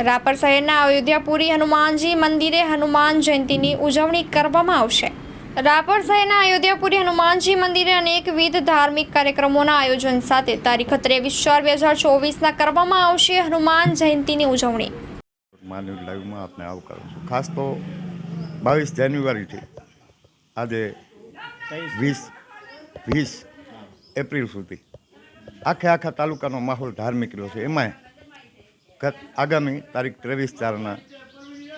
રાપર શહેરના અયોધ્યાપુરી હનુમાનજી મંદિરે હનુમાન જયંતીની ઉજવણી કરવામાં આવશે. રાપર શહેરના અયોધ્યાપુરી હનુમાનજી મંદિરે અનેકવિધ ધાર્મિક કાર્યક્રમોના આયોજન સાથે તારીખ ત્રેવીસ ચાર બે હજાર ચોવીસના કરવામાં આવશે હનુમાન જયંતીની ઉજવણી. માનવ લાઈવમાં આપને છું. ખાસ તો બાવીસ જાન્યુઆરીથી આજે વીસ વીસ એપ્રિલ સુધી આખે આખા તાલુકાનો માહોલ ધાર્મિક રહ્યો છે. એમાંય આગામી તારીખ ત્રેવીસ ચારના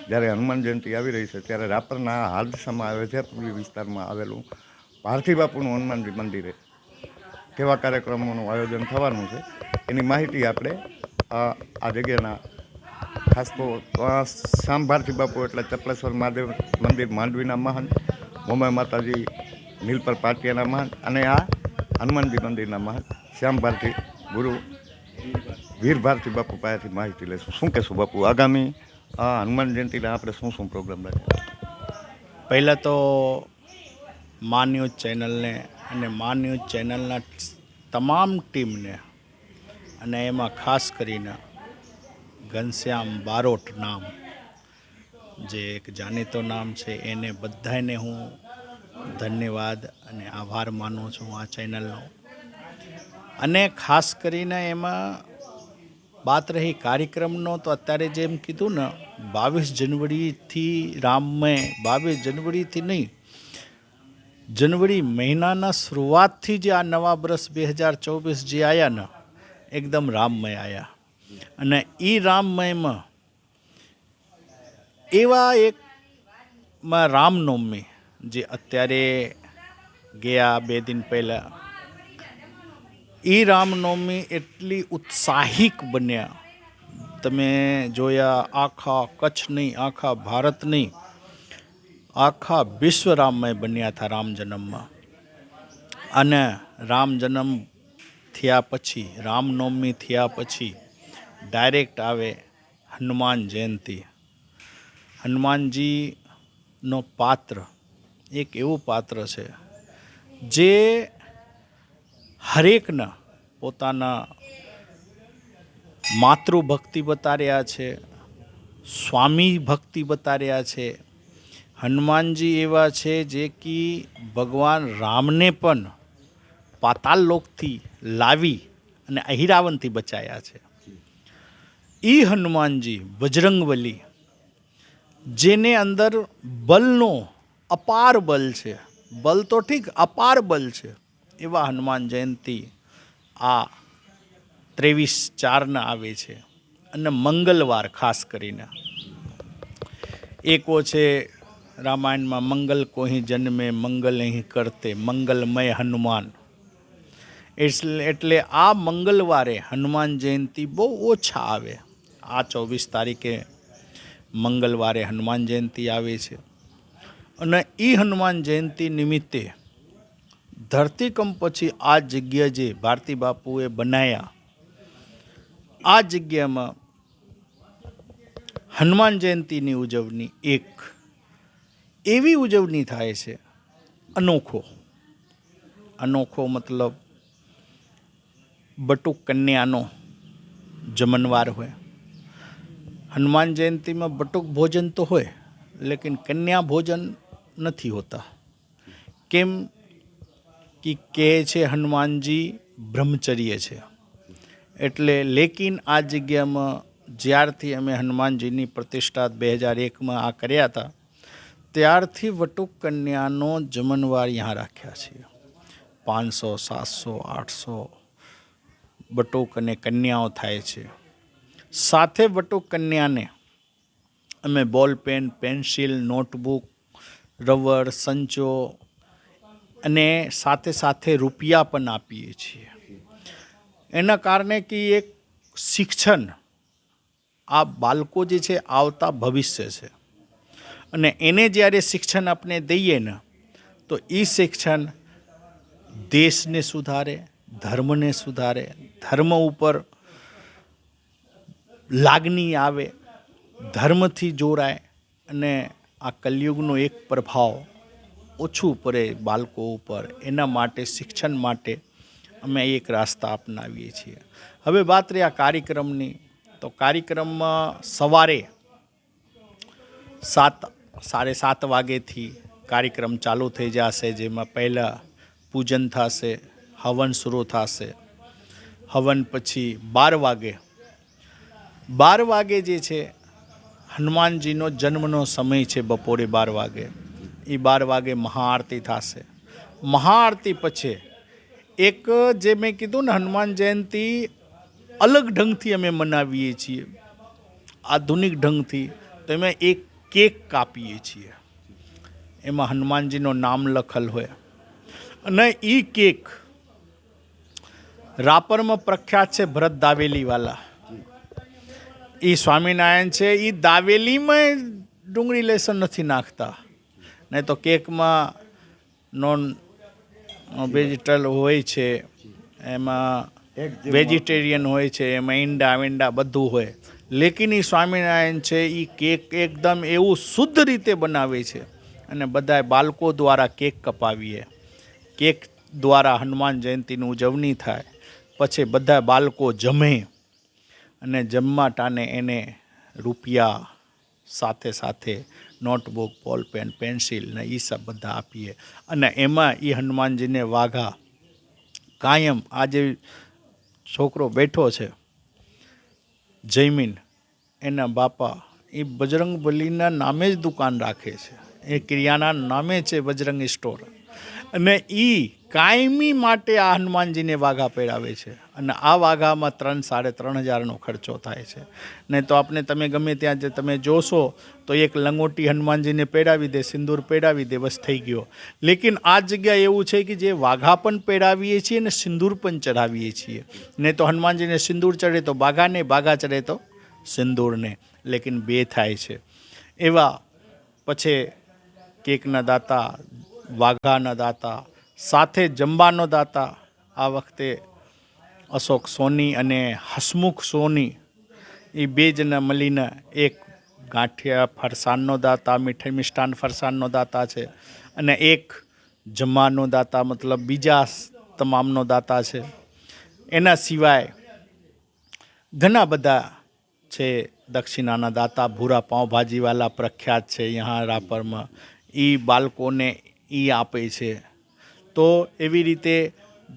જ્યારે હનુમાન જયંતિ આવી રહી છે, ત્યારે રાપરના હાદસામાં આવે છે વિસ્તારમાં આવેલું ભારતી બાપુનું હનુમાનજી મંદિરે કેવા કાર્યક્રમોનું આયોજન થવાનું છે, એની માહિતી આપણે આ જગ્યાના ખાસ તો શ્યામ ભારતી બાપુ એટલે ચપલેશ્વર મહાદેવ મંદિર માંડવીના મહંત મોમાઈ માતાજી નીલપર પાટિયાના મહંત અને આ હનુમાનજી મંદિરના મહંત શ્યામ ભારતી ગુરુ વીર ભારતી બાપુ પાસેથી માહિતી લઈશું. શું કહેશું બાપુ, આગામી, આ હનુમાન જયંતિના આપણે શું શું પ્રોગ્રામ રાખીએ પહેલાં તો મા ન્યૂઝ ચેનલને અને મા ન્યૂઝ ચેનલના તમામ ટીમને અને એમાં ખાસ કરીને ઘનશ્યામ બારોટ નામ, જે એક જાણીતો નામ છે, એને બધાને હું ધન્યવાદ અને આભાર માનું છું આ ચેનલનો. અને ખાસ કરીને એમાં વાત રહી કાર્યક્રમનો, તો અત્યારે જેમ કીધું ને, બાવીસ જનવરીથી રામમય બાવીસ જનવરીથી નહીં, જનવરી મહિનાના શરૂઆતથી જે આ નવા વર્ષ બે હજાર ચોવીસ જે આવ્યા ને, એકદમ રામમય આવ્યા અને એ રામમયમાં એવા એક માં રામનવમી, જે અત્યારે ગયા બે દિન પહેલાં એ રામનવમી એટલી ઉત્સાહિક બન્યા. તમે જોયા આખા કચ્છ નહીં, આખા ભારત નહીં, આખા વિશ્વ રામમય બન્યા હતા રામ જન્મમાં. અને રામ જન્મ થયા પછી, રામનવમી થયા પછી ડાયરેક્ટ આવે હનુમાન જયંતિ. હનુમાનજીનો પાત્ર એક એવું પાત્ર છે, જે હરેકના પોતાના માતૃભક્તિ બતાડ્યા છે, સ્વામી ભક્તિ બતાડ્યા છે, હનુમાનજી એવા છે જે કે ભગવાન રામને પણ પાતાલ લોકથી લાવી અને અહિરાવનથી બચાયા છે. એ હનુમાનજી બજરંગબલી, જેને અંદર બલનો અપાર બલ છે, બલ તો ઠીક અપાર બલ છે એવા હનુમાન જયંતિ આ ત્રેવીસ ચારના આવે છે અને મંગળવાર ખાસ કરીને. એકો છે રામાયણમાં મંગલ કોહી જન્મે, મંગલ અહીં કરતે, મંગલમય હનુમાન. એટલે એટલે આ મંગળવારે હનુમાન જયંતિ બહુ ઓછા આવે. આ ચોવીસ તારીખે મંગળવારે હનુમાન જયંતિ આવે છે. અને એ હનુમાન જયંતિ નિમિત્તે ધરતીકંપ પછી આ જગ્યા જે ભારતી બાપુએ બનાવ્યા આ જગ્યામાં હનુમાન જયંતિની ઉજવણી એક. એવી ઉજવણી થાય છે, અનોખો. અનોખો મતલબ બટુક કન્યાનો જમનવાર હોય. હનુમાન જયંતિમાં બટુક ભોજન તો હોય, લેકિન કન્યા ભોજન નથી હોતા. કેમ? કે કહે છે હનુમાનજી બ્રહ્મચર્ય છે એટલે લેકિન આ જગ્યામાં જ્યારથી અમે હનુમાનજીની પ્રતિષ્ઠા બે હજાર એકમાં આ કર્યા હતા, ત્યારથી વટુક કન્યાનો જમનવાર અહીંયા રાખ્યા છીએ. પાંચસો, સાતસો, આઠસો વટુક અને કન્યાઓ થાય છે. સાથે વટુક કન્યાને અમે ball pen, pencil, notebook, rubber, સંચો અને સાથે સાથે રૂપિયા પણ આપીએ છીએ. એના કારણે કે એક શિક્ષણ આ બાળકો જે છે આવતા ભવિષ્ય છે. અને એને જ્યારે શિક્ષણ આપણે દઈએ ને, તો એ શિક્ષણ દેશને સુધારે, ધર્મને સુધારે, ધર્મ ઉપર લાગણી આવે, ધર્મથી જોડાય અને આ કલયુગનો એક પ્રભાવ ઓછું પડે બાળકો ઉપર, એના માટે, શિક્ષણ માટે અમે એક રાસ્તા અપનાવીએ છીએ. હવે વાત રહી આ કાર્યક્રમની, તો કાર્યક્રમમાં સવારે સાત, સાડે સાત વાગ્યેથી કાર્યક્રમ ચાલુ થઈ જશે, જેમાં પહેલાં પૂજન થશે, હવન શરૂ થશે. હવન પછી બાર વાગે બાર વાગે જે છે, હનુમાનજીનો જન્મનો સમય છે બપોરે બાર વાગે. એ બાર વાગે મહાઆરતી થશે. મહાઆરતી પછી એક જે મેં કીધું ને હનુમાન જયંતિ અલગ ઢંગથી અમે મનાવીએ છીએ. આધુનિક ઢંગથી તો અમે એક કેક કાપીએ છીએ. એમાં હનુમાનજીનું નામ લખેલ હોય. અને એ કેક રાપરમાં પ્રખ્યાત છે ભરત દાવેલીવાલા. એ સ્વામિનારાયણ છે એ દાવેલીમાં ડુંગળી લેસન નથી નાખતા. નહીં તો કેકમાં નોન વેજીટલ હોય છે એમાં એક વેજીટેરિયન હોય છે એમાં ઈંડા વિંડા બધું હોય. લેકિન એ સ્વામિનારાયણ છે એ કેક એકદમ એવું શુદ્ધ રીતે બનાવે છે. અને બધા બાળકો દ્વારા કેક કપાવીએ. કેક દ્વારા હનુમાન જયંતિની ઉજવણી થાય. પછી બધા બાળકો જમે. અને જમવા ટાણે એને રૂપિયા સાથે સાથે નોટબુક બોલપેન પેન્સિલ ને એ સબ બધા આપીએ. અને એમાં એ હનુમાનજીને વાઘા કાયમ આજે છોકરો બેઠો છે, જયમીન, એના બાપા એ બજરંગ બલીના નામે જ દુકાન રાખે છે. એ ક્રિયાના નામે છે બજરંગ સ્ટોર. અને એ કાયમી માટે આ હનુમાનજીને વાઘા પહેરાવે છે. અને આ વાઘામાં ત્રણ સાડે ત્રણ હજારનો ખર્ચો થાય છે. નહીં તો આપણે તમે ગમે ત્યાં જે તમે જોશો, તો એક લંગોટી હનુમાનજીને પહેરાવી દે, સિંદૂર પહેરાવી દે, બસ થઈ ગયો. લેકિન આ જગ્યા એવું છે કે જે વાઘા પણ પહેરાવીએ છીએ અને સિંદૂર પણ ચડાવીએ છીએ. નહીં તો હનુમાનજીને સિંદૂર ચડે તો બાઘાને, બાઘા ચડે તો સિંદૂરને. લેકિન બે થાય છે. એવા પછી કેકના દાતા, વાઘાના દાતા સાથે જમવાનો દાતા આ વખતે અશોક સોની અને હસમુખ સોની, એ બે જણા મળીને એક ગાંઠિયા ફરસાણનો દાતા, મીઠાઈ મિષ્ટાન ફરસાણનો દાતા છે અને એક જમવાનો દાતા, મતલબ બીજા તમામનો દાતા છે. એના સિવાય ઘણા બધા છે દક્ષિણાના દાતા, ભૂરા પાઉંભાજીવાલા પ્રખ્યાત છે અહીંયા રાપરમાં. એ બાળકોને એ આપે છે. તો એવી રીતે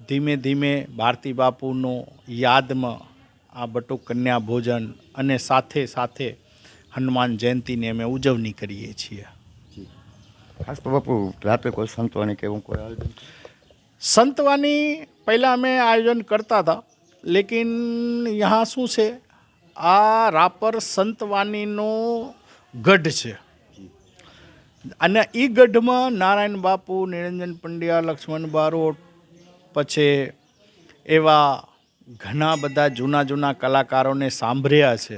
ધીમે ધીમે ભારતી બાપુનો યાદમાં આ બટુક કન્યા ભોજન અને સાથે સાથે હનુમાન જયંતીની અમે ઉજવણી કરીએ છીએ. ખાસ તો બાપુ રાત્રે કોઈ સંતવાની કે એવું કોઈ આયોજન? સંતવાની પહેલાં અમે આયોજન કરતા હતા લેકિન यहाँ શું છે? આ રાપર સંતવાનીનો ગઢ છે. અને એ ગઢમાં નારાયણ બાપુ નિરંજન પંડ્યા લક્ષ્મણ બારોટ પછી એવા ઘણા બધા જૂના જૂના કલાકારોને સાંભળ્યા છે.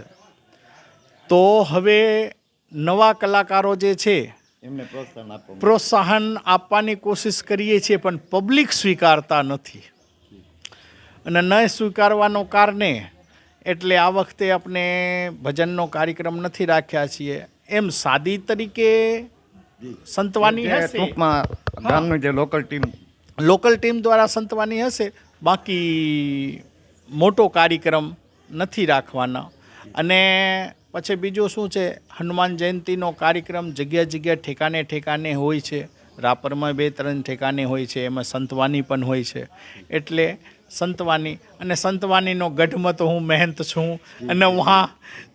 તો હવે નવા કલાકારો જે છે એમને પ્રોત્સાહન પ્રોત્સાહન આપવાની કોશિશ કરીએ છીએ પણ પબ્લિક સ્વીકારતા નથી. અને ન સ્વીકારવાનો કારણે એટલે આ વખતે આપણે ભજનનો કાર્યક્રમ નથી રાખ્યા છીએ. એમ સાદી તરીકે સંતવાની હશે. ટૂંકમાં ગામની જે લોકલ ટીમ. લોકલ ટીમ દ્વારા સંતવાની હશે. બાકી મોટો કાર્યક્રમ નથી રાખવાના. અને પછી બીજું શું છે? હનુમાન જયંતીનો કાર્યક્રમ જગ્યા જગ્યા ઠેકાને ઠેકાને હોય છે. રાપરમાં બે ત્રણ ઠેકાને હોય છે. એમાં સંતવાની પણ હોય છે. એટલે સંતવાની અને સંતવાનીનો ગઢમાં તો હું મહેનત છું. અને વહાં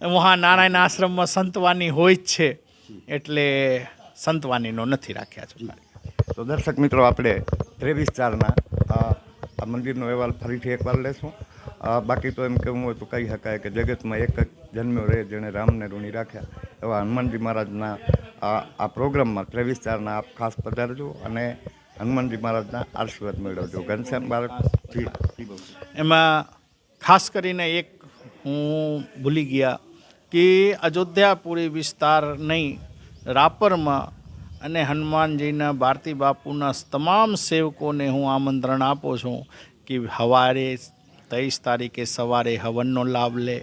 વહાં નારાયણ આશ્રમમાં સંતવાની હોય જ છે. એટલે સંતવાનીનો નથી રાખ્યા છે તો દર્શક મિત્રો આપણે ત્રેવીસ ચારના આ મંદિરનો અહેવાલ ફરીથી એકવાર લેશું. બાકી તો એમ કહેવું હોય તો કહી શકાય કે જગતમાં એક જ જન્મ્યો રહે જેણે રામને ઋણી રાખ્યા. એવા હનુમાનજી મહારાજના આ પ્રોગ્રામમાં ત્રેવીસ ચારના આપ ખાસ પધારજો અને હનુમાનજી મહારાજના આશીર્વાદ મેળવજો. ઘનશ્યામ બાળકજી એમાં ખાસ કરીને એક હું ભૂલી ગયા કે અયોધ્યાપુરી વિસ્તાર નહીં રાપરમાં અને હનુમાનજીના ભારતી બાપુના તમામ સેવકોને હું આમંત્રણ આપું છું કે સવારે તેવીસ તારીખે સવારે હવનનો લાભ લે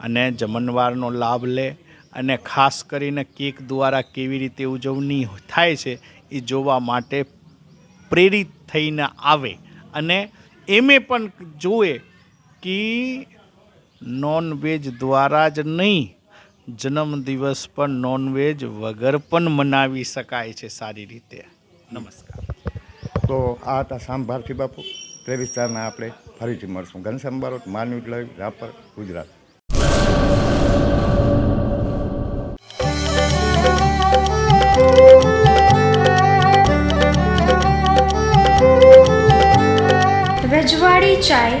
અને જમણવારનો લાભ લે અને ખાસ કરીને કેક દ્વારા કેવી રીતે ઉજવણી થાય છે એ જોવા માટે પ્રેરિત થઈને આવે અને એમે પણ જુએ કે નોનવેજ દ્વારા જ નહીં જન્મદિવસ પણ નોનવેજ વગર પણ મનાવી શકાય છે સારી રીતે. નમસ્કાર. તો આ હતા શામ ભારતી બાપુ. ત્રેવીસ ચારના આપણે ફરીથી મળશું. ઘનશ્યામ બારોટ માનવી લાઈવ રાપર ગુજરાત. રજવાડી ચાય.